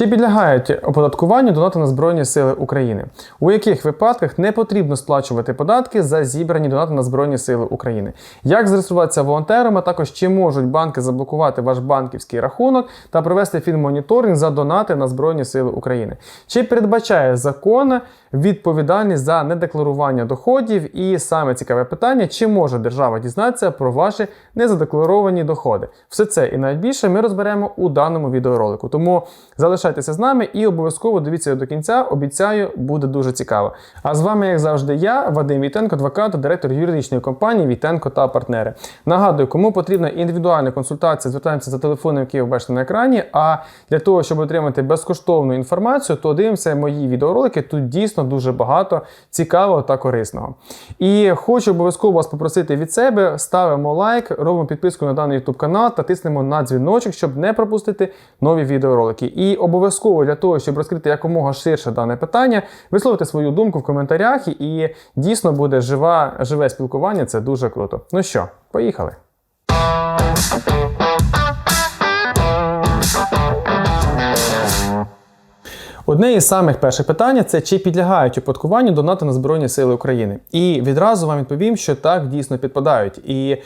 Чи підлягають оподаткуванню донати на Збройні Сили України? У яких випадках не потрібно сплачувати податки за зібрані донати на Збройні Сили України? Як зареєструватися волонтером, а також чи можуть банки заблокувати ваш банківський рахунок та провести фінмоніторинг за донати на Збройні Сили України? Чи передбачає закон відповідальність за недекларування доходів? І саме цікаве питання: чи може держава дізнатися про ваші незадекларовані доходи? Все це і навіть більше ми розберемо у даному відеоролику. Тому залишайтеся з нами і обов'язково дивіться до кінця. Обіцяю, буде дуже цікаво. А з вами, як завжди, я, Вадим Вітенко, адвокат, директор юридичної компанії Вітенко та партнери. Нагадую, кому потрібна індивідуальна консультація, звертаємося за телефоном, який ви бачите на екрані. А для того, щоб отримати безкоштовну інформацію, то дивимося мої відеоролики. Тут дійсно дуже багато цікавого та корисного. І хочу обов'язково вас попросити від себе: ставимо лайк, робимо підписку на даний YouTube канал та тиснемо на дзвіночок, щоб не пропустити нові відеоролики. І обов'язково для того, щоб розкрити якомога ширше дане питання, висловити свою думку в коментарях, і дійсно буде жива, живе спілкування. Це дуже круто. Ну що, поїхали. Одне із самих перших питань це чи підлягають оподаткуванню донати на Збройні Сили України. І відразу вам відповім, що так дійсно підпадають. І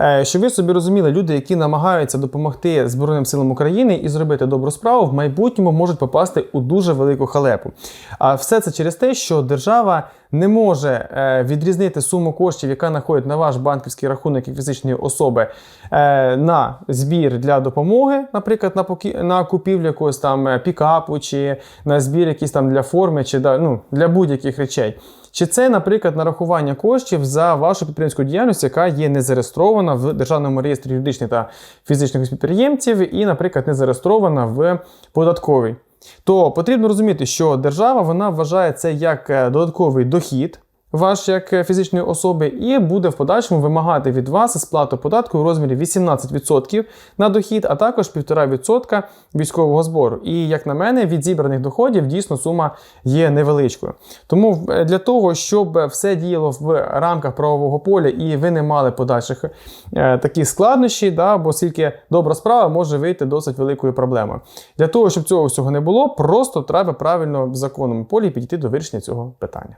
е, щоб ви собі розуміли, люди, які намагаються допомогти Збройним силам України і зробити добру справу, в майбутньому можуть попасти у дуже велику халепу. А все це через те, що держава не може е, відрізнити суму коштів, яка знаходить на ваш банківський рахунок як фізичної особи е, на збір для допомоги, наприклад, на поки- на купівлю якогось там е, пікапу, чи на збір якийсь там для форми, чи ну, для будь-яких речей. Чи це, наприклад, нарахування коштів за вашу підприємську діяльність, яка є не зареєстрована в Державному реєстрі юридичних та фізичних підприємців, і, наприклад, не зареєстрована в податковій? То потрібно розуміти, що держава вона вважає це як е, додатковий дохід. Ваш як е, фізичної особи, і буде в подальшому вимагати від вас сплату податку у розмірі 18% на дохід, а також 1,5% військового збору. І як на мене, від зібраних доходів дійсно сума є невеличкою. Тому е, для того, щоб все діяло в рамках правового поля і ви не мали подальших е, таких складнощів, да, бо оскільки добра справа може вийти досить великою проблемою. Для того, щоб цього всього не було, просто треба правильно в законному полі підійти до вирішення цього питання.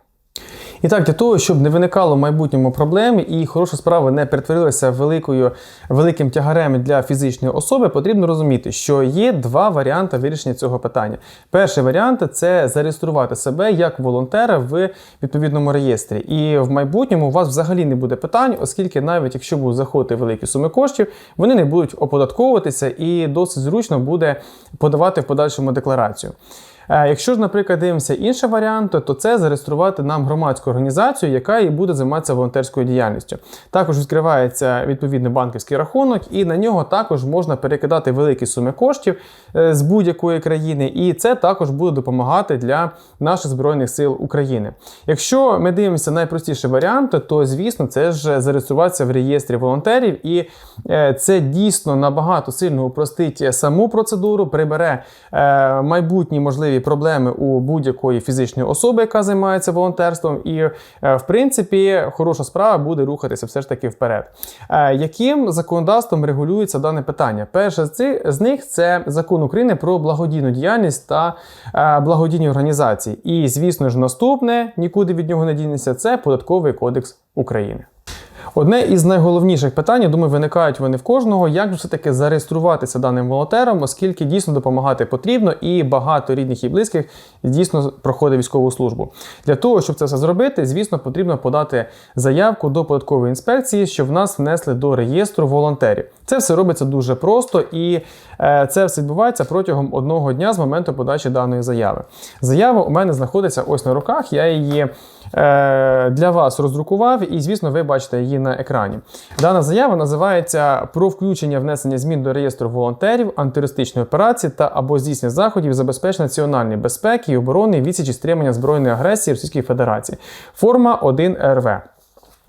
І так, для того, щоб не виникало в майбутньому проблем і хороша справа не перетворилася великою, великим тягарем для фізичної особи, потрібно розуміти, що є два варіанти вирішення цього питання. Перший варіант це зареєструвати себе як волонтера в відповідному реєстрі. І в майбутньому у вас взагалі не буде питань, оскільки навіть якщо будуть заходити великі суми коштів, вони не будуть оподатковуватися і досить зручно буде подавати в подальшому декларацію. Е, Якщо ж, наприклад, дивимося інший варіант, то це зареєструвати нам громадську організацію, яка і буде займатися волонтерською діяльністю. Також відкривається відповідний банківський рахунок, і на нього також можна перекидати великі суми коштів е, з будь-якої країни, і це також буде допомагати для наших збройних сил України. Якщо ми дивимося найпростіший варіант, то звісно це ж зареєструватися в реєстрі волонтерів, і е, це дійсно набагато сильно упростить саму процедуру, прибере майбутні можливі проблеми у будь-якої фізичної особи, яка займається волонтерством, і е, в принципі хороша справа буде рухатися все ж таки вперед. Е, Яким законодавством регулюється дане питання? Перше з них це закон України про благодійну діяльність та е, благодійні організації. І, звісно ж, наступне нікуди від нього не дінеться, це податковий кодекс України. Одне із найголовніших питань, я думаю, виникають вони в кожного, як все-таки зареєструватися даним волонтером, оскільки дійсно допомагати потрібно, і багато рідних і близьких дійсно проходить військову службу. Для того, щоб це все зробити, звісно, потрібно подати заявку до податкової інспекції, щоб нас внесли до реєстру волонтерів. Це все робиться дуже просто, і е, це все відбувається протягом одного дня з моменту подачі даної заяви. Заява у мене знаходиться ось на руках. Я її для вас роздрукував, і, звісно, ви бачите її на екрані. Дана заява називається про включення внесення змін до реєстру волонтерів, антитерористичної операції та або здійснення заходів забезпечення національної безпеки і оборони відсічі стримання збройної агресії Російської Федерації. Форма 1 РВ.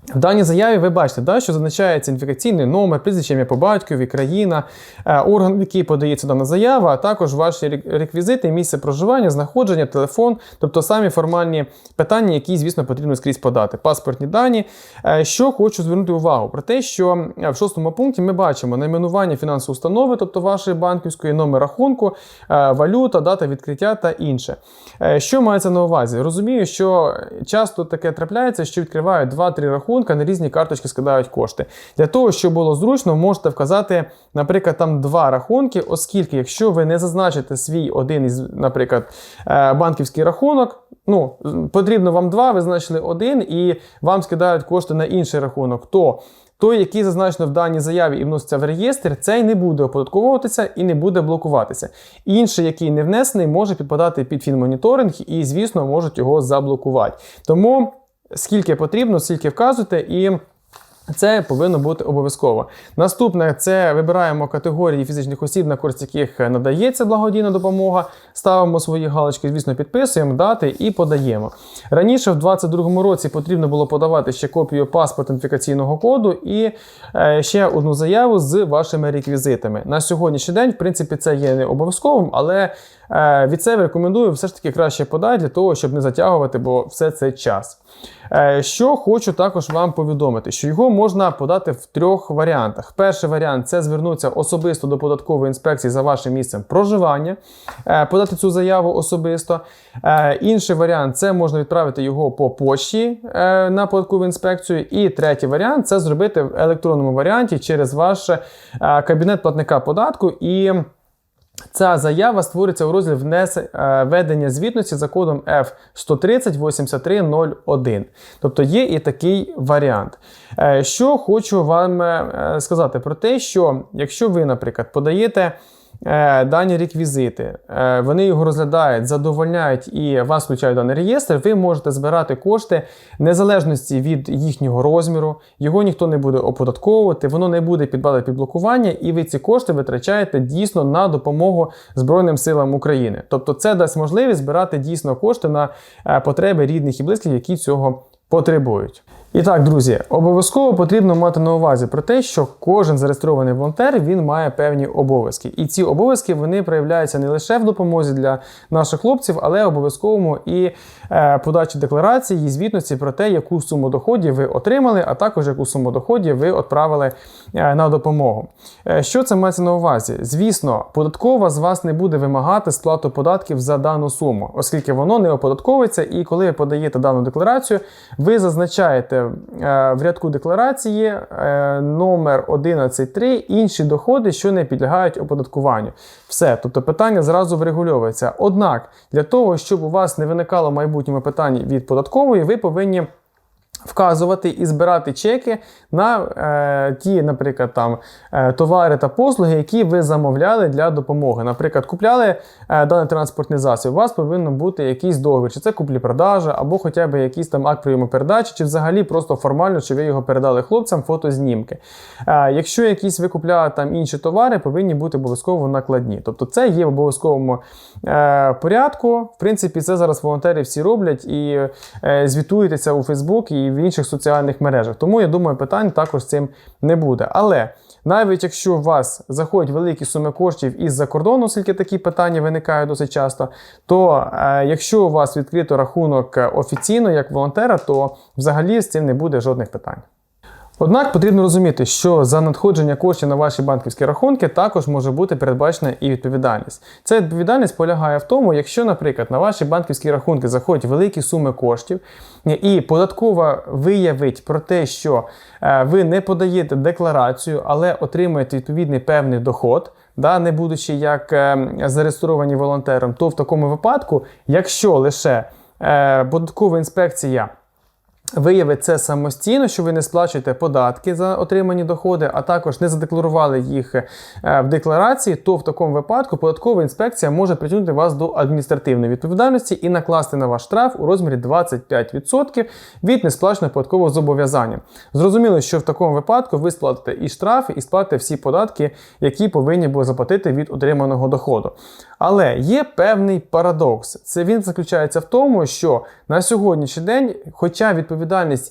В даній заяві ви бачите, да, що зазначається ідентифікаційний номер, прізвище ім'я по батькові, країна, е, орган, в який подається дана заява, а також ваші реквізити, місце проживання, знаходження, телефон, тобто самі формальні питання, які, звісно, потрібно скрізь подати. Паспортні дані. Е, Що хочу звернути увагу про те, що е, в шостому пункті ми бачимо найменування фінансової установи, тобто вашої банківської, номер рахунку, валюта, дата відкриття та інше. Що мається на увазі? Розумію, що часто таке трапляється, що відкривають 2-3 рахунки, на різні карточки складають кошти. Для того, щоб було зручно, можете вказати, наприклад, там два рахунки, оскільки, якщо ви не зазначите свій один із, наприклад, е, банківський рахунок, ну, потрібно вам два, ви значили один, і вам скидають кошти на інший рахунок, то той, який зазначено в даній заяві і вноситься в реєстр, цей не буде оподатковуватися і не буде блокуватися. Інший, який не внесений, може підпадати під фінмоніторинг і, звісно, можуть його заблокувати. Тому скільки потрібно, скільки вказуєте, і. Це повинно бути обов'язково. Наступне це вибираємо категорії фізичних осіб, на користь яких надається благодійна допомога. Ставимо свої галочки, звісно, підписуємо, дати і подаємо. Раніше, в 2022 році, потрібно було подавати ще копію паспорту ідентифікаційного коду і е, ще одну заяву з вашими реквізитами. На сьогоднішній день, в принципі, це є не обов'язковим, але е, від себе рекомендую все ж таки краще подати для того, щоб не затягувати, бо все це час. Е, Що хочу також вам повідомити, що його можна подати в трьох варіантах. Перший варіант це звернутися особисто до податкової інспекції за вашим місцем проживання, е, подати цю заяву особисто. Е, Інший варіант це можна відправити його по почті е, на податкову інспекцію. І третій варіант це зробити в електронному варіанті через ваш кабінет платника податку. І Ця заява створюється у розділі е, ведення звітності за кодом f 1308301. Тобто є і такий варіант. Е, Що хочу вам е, сказати про те, що якщо ви, наприклад, подаєте дані реквізити, е, вони його розглядають, задовольняють і вас включають даний реєстр, ви можете збирати кошти незалежності від їхнього розміру, його ніхто не буде оподатковувати, воно не буде підбадати під блокування, і ви ці кошти витрачаєте дійсно на допомогу Збройним силам України. Тобто це дасть можливість збирати дійсно кошти на е, потреби рідних і близьких, які цього потребують. І так, друзі, обов'язково потрібно мати на увазі про те, що кожен зареєстрований волонтер він має певні обов'язки. І ці обов'язки вони проявляються не лише в допомозі для наших хлопців, але обов'язковому і е, подачі декларації і звітності про те, яку суму доходів ви отримали, а також яку суму доходів ви відправили е, на допомогу. Е, що це мається на увазі? Звісно, податкова з вас не буде вимагати сплату податків за дану суму, оскільки воно не оподатковується, і коли ви подаєте дану декларацію, ви зазначаєте в рядку декларації е, номер 11.3 інші доходи, що не підлягають оподаткуванню. Все, тобто питання зразу врегульовується. Однак, для того, щоб у вас не виникало майбутньому питань від податкової, ви повинні вказувати і збирати чеки на е, ті, наприклад, там е, товари та послуги, які ви замовляли для допомоги. Наприклад, купляли е, даний транспортний засіб. У вас повинен бути якийсь договір, чи це куплі-продажа, або хоча б якийсь там акт прийому передачі, чи взагалі просто формально, чи ви його передали хлопцям, фотознімки. Е, якщо якісь ви купляли там інші товари, повинні бути обов'язково накладні. Тобто це є в обов'язковому е, порядку. В принципі, це зараз волонтери всі роблять і е, звітуєтеся у Фейсбук і в інших соціальних мережах. Тому я думаю, питань також з цим не буде. Але навіть якщо у вас заходять великі суми коштів із-за кордону, оскільки такі питання виникають досить часто, то е, якщо у вас відкрито рахунок е, офіційно як волонтера, то взагалі з цим не буде жодних питань. Однак потрібно розуміти, що за надходження коштів на ваші банківські рахунки також може бути передбачена і відповідальність. Ця відповідальність полягає в тому, якщо, наприклад, на ваші банківські рахунки заходять великі суми коштів, і податкова виявить про те, що е, ви не подаєте декларацію, але отримуєте відповідний певний доход. Да, не будучи як е, зареєстровані волонтером, то в такому випадку, якщо лише е, податкова інспекція виявить це самостійно, що ви не сплачуєте податки за отримані доходи, а також не задекларували їх е, в декларації, то в такому випадку податкова інспекція може притягнути вас до адміністративної відповідальності і накласти на ваш штраф у розмірі 25% від несплаченого податкового зобов'язання. Зрозуміло, що в такому випадку ви сплатите і штрафи, і сплатите всі податки, які повинні були заплатити від отриманого доходу. Але є певний парадокс. Це він заключається в тому, що на сьогоднішній день, хоча відповідальність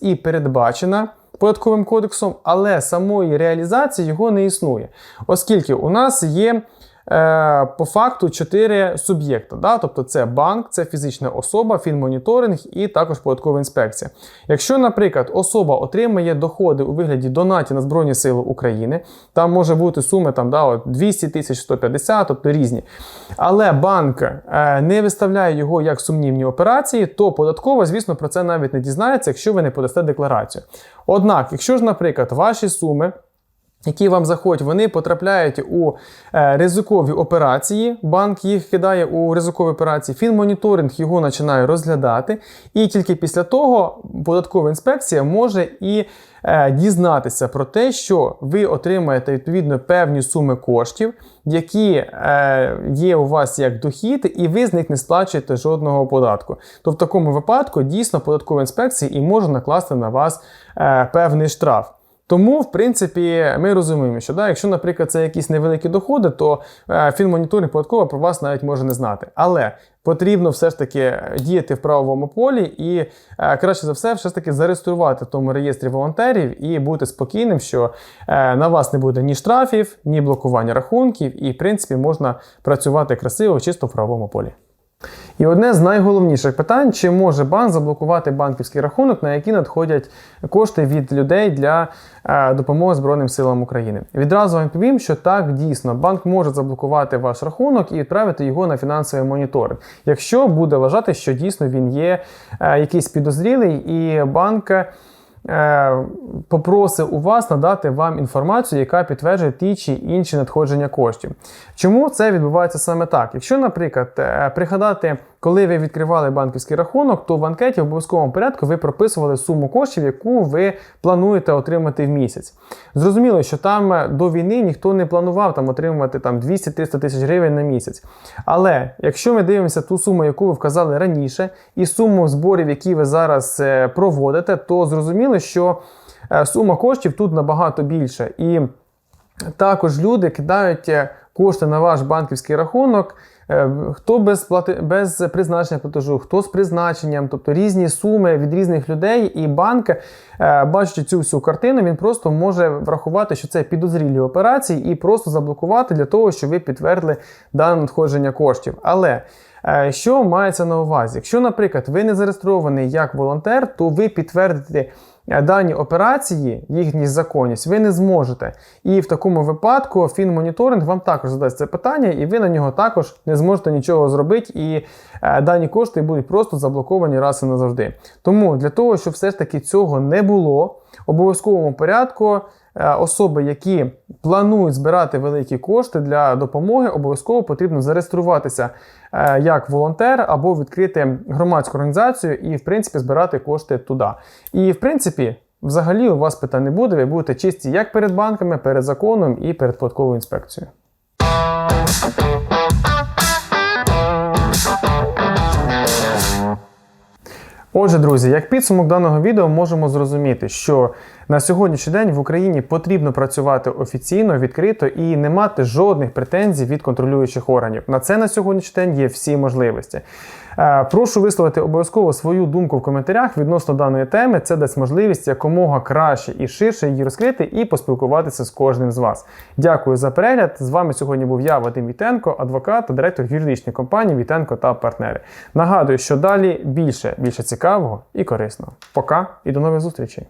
і передбачена податковим кодексом, але самої реалізації його не існує, оскільки у нас є. Е, По факту чотири суб'єкти. Да? Тобто це банк, це фізична особа, фінмоніторинг і також податкова інспекція. Якщо, наприклад, особа отримує доходи у вигляді донатів на Збройні Сили України, там може бути суми там, да, от 200 тисяч, 150, тобто різні. Але банк е, не виставляє його як сумнівні операції, то податкова, звісно, про це навіть не дізнається, якщо ви не подасте декларацію. Однак, якщо ж, наприклад, ваші суми які вам заходять, вони потрапляють у е, ризикові операції. Банк їх кидає у ризикові операції. Фінмоніторинг його починає розглядати, і тільки після того податкова інспекція може і е, дізнатися про те, що ви отримаєте відповідно певні суми коштів, які е, є у вас як дохід, і ви з них не сплачуєте жодного податку. То в такому випадку дійсно податкова інспекція і може накласти на вас певний штраф. Тому, в принципі, ми розуміємо, що да, якщо, наприклад, це якісь невеликі доходи, то е, фінмоніторинг податкова про вас навіть може не знати. Але потрібно все ж таки діяти в правовому полі і е, краще за все, все ж таки зареєструвати в тому реєстрі волонтерів і бути спокійним, що е, на вас не буде ні штрафів, ні блокування рахунків, і в принципі можна працювати красиво, чисто в правовому полі. І одне з найголовніших питань: чи може банк заблокувати банківський рахунок, на який надходять кошти від людей для е, допомоги Збройним силам України? Відразу вам повім, що так дійсно банк може заблокувати ваш рахунок і відправити його на фінансовий моніторинг, якщо буде вважати, що дійсно він є е, якийсь підозрілий, і банк. Е, Попросив у вас надати вам інформацію, яка підтверджує ті чи інші надходження коштів. Чому це відбувається саме так? Якщо, наприклад, е, пригадати, коли ви відкривали банківський рахунок, то в анкеті в обов'язковому порядку ви прописували суму коштів, яку ви плануєте отримати в місяць. Зрозуміло, що там е, до війни ніхто не планував там отримувати там 200-300 тисяч гривень на місяць. Але якщо ми дивимося ту суму, яку ви вказали раніше, і суму зборів, які ви зараз е, проводите, то зрозуміло, що е, сума коштів тут набагато більше. І також люди кидають кошти на ваш банківський рахунок. е, Хто без плати без призначення платежу, хто з призначенням, тобто різні суми від різних людей, і банк, е, бачачи цю всю картину, він просто може врахувати, що це підозрілі операції, і просто заблокувати для того, щоб ви підтвердили дане надходження коштів. Але що мається на увазі? Якщо, наприклад, ви не зареєстрований як волонтер, то ви підтвердите е, дані операції, їхню законність, ви не зможете. І в такому випадку фінмоніторинг вам також задасть це питання, і ви на нього також не зможете нічого зробити, і е, дані кошти будуть просто заблоковані раз і назавжди. Тому для того, щоб все ж таки цього не було, обов'язковому порядку. Е, Особи, які планують збирати великі кошти для допомоги, обов'язково потрібно зареєструватися е, як волонтер або відкрити громадську організацію і, в принципі, збирати кошти туди. І, в принципі, взагалі у вас питань не буде, ви будете чисті як перед банками, перед законом і перед податковою інспекцією. Отже, друзі, як підсумок даного відео можемо зрозуміти, що на сьогоднішній день в Україні потрібно працювати офіційно, відкрито і не мати жодних претензій від контролюючих органів. На це на сьогоднішній день є всі можливості. Е, Прошу висловити обов'язково свою думку в коментарях відносно даної теми. Це дасть можливість якомога краще і ширше її розкрити і поспілкуватися з кожним з вас. Дякую за перегляд. З вами сьогодні був я, Вадим Вітенко, адвокат та директор юридичної компанії Вітенко та партнери. Нагадую, що далі більше, більше цікавого і корисного. Пока і до нових зустрічей!